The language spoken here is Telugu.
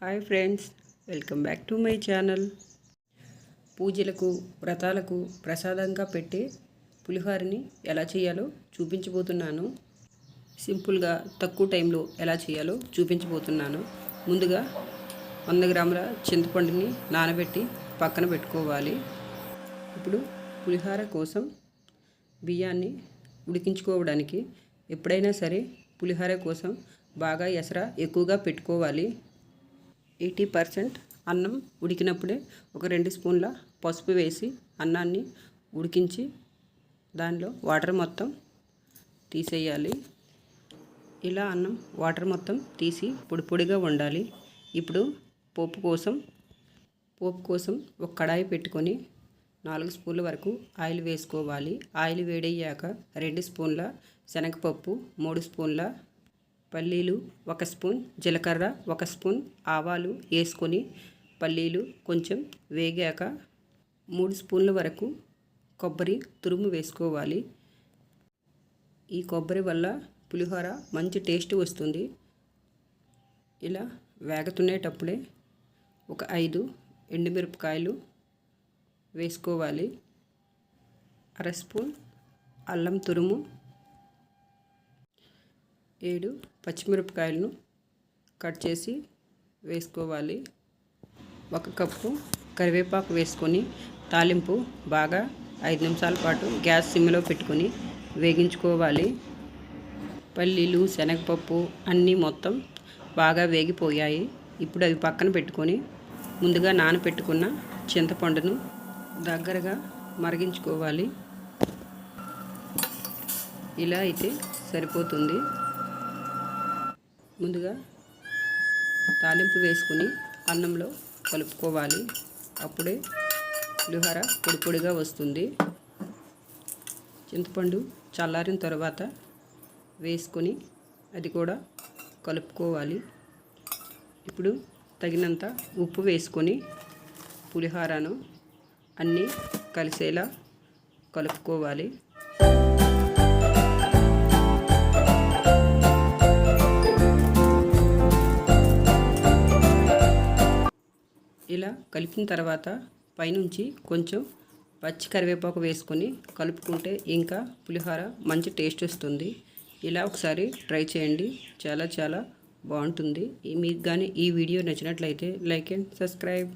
Hi friends welcome back to my channel. పూజలకు వ్రతాలకు ప్రసాదంగా పెట్టే పులిహోరని ఎలా చేయాలో చూపించబోతున్నాను. సింపుల్గా తక్కువ టైంలో ఎలా చేయాలో చూపించబోతున్నాను. ముందుగా వంద గ్రాముల చింతపండుని నానబెట్టి పక్కన పెట్టుకోవాలి. ఇప్పుడు పులిహోర కోసం బియ్యాన్ని ఉడికించుకోవడానికి ఎప్పుడైనా సరే పులిహోర కోసం బాగా ఎసర ఎక్కువగా పెట్టుకోవాలి. ఎయిటీ పర్సెంట్ అన్నం ఉడికినప్పుడే ఒక రెండు స్పూన్ల పసుపు వేసి అన్నాన్ని ఉడికించి దానిలో వాటర్ మొత్తం తీసేయాలి. ఇలా అన్నం వాటర్ మొత్తం తీసి పొడి పొడిగా వండాలి. ఇప్పుడు పోపు కోసం పోపు కోసం ఒక కడాయి పెట్టుకొని నాలుగు స్పూన్ల వరకు ఆయిల్ వేసుకోవాలి. ఆయిల్ వేడయ్యాక రెండు స్పూన్ల శనగపప్పు మూడు స్పూన్ల పల్లీలు ఒక స్పూన్ జీలకర్ర ఒక స్పూన్ ఆవాలు వేసుకొని పల్లీలు కొంచెం వేగాక మూడు స్పూన్ల వరకు కొబ్బరి తురుము వేసుకోవాలి. ఈ కొబ్బరి వల్ల పులిహోర మంచి టేస్ట్ వస్తుంది. ఇలా వేగతునేటప్పుడే ఒక ఐదు ఎండుమిరపకాయలు వేసుకోవాలి. అర స్పూన్ అల్లం తురుము ఏడు పచ్చిమిరపకాయలను కట్ చేసి వేసుకోవాలి. ఒక కప్పు కరివేపాకు వేసుకొని తాలింపు బాగా ఐదు నిమిషాల పాటు గ్యాస్ సిమ్లో పెట్టుకొని వేగించుకోవాలి. పల్లీలు శనగపప్పు అన్నీ మొత్తం బాగా వేగిపోయాయి. ఇప్పుడు అవి పక్కన పెట్టుకొని ముందుగా నానపెట్టుకున్న చింతపండును దగ్గరగా మరిగించుకోవాలి. ఇలా అయితే సరిపోతుంది. ముందుగా తాలింపు వేసుకుని అన్నంలో కలుపుకోవాలి. అప్పుడే పులిహోర పొడి పొడిగా వస్తుంది. చింతపండు చల్లారిన తర్వాత వేసుకొని అది కూడా కలుపుకోవాలి. ఇప్పుడు తగినంత ఉప్పు వేసుకొని పులిహోరను అన్నీ కలిసేలా కలుపుకోవాలి. ఇలా కలిపిన తర్వాత పైనుంచి కొంచెం పచ్చి కరివేపాకు వేసుకొని కలుపుకుంటే ఇంకా పులిహోర మంచి టేస్ట్ వస్తుంది. ఇలా ఒకసారి ట్రై చేయండి. చాలా చాలా బాగుంటుంది. మీకు కానీ ఈ వీడియో నచ్చినట్లయితే లైక్ అండ్ సబ్స్క్రైబ్.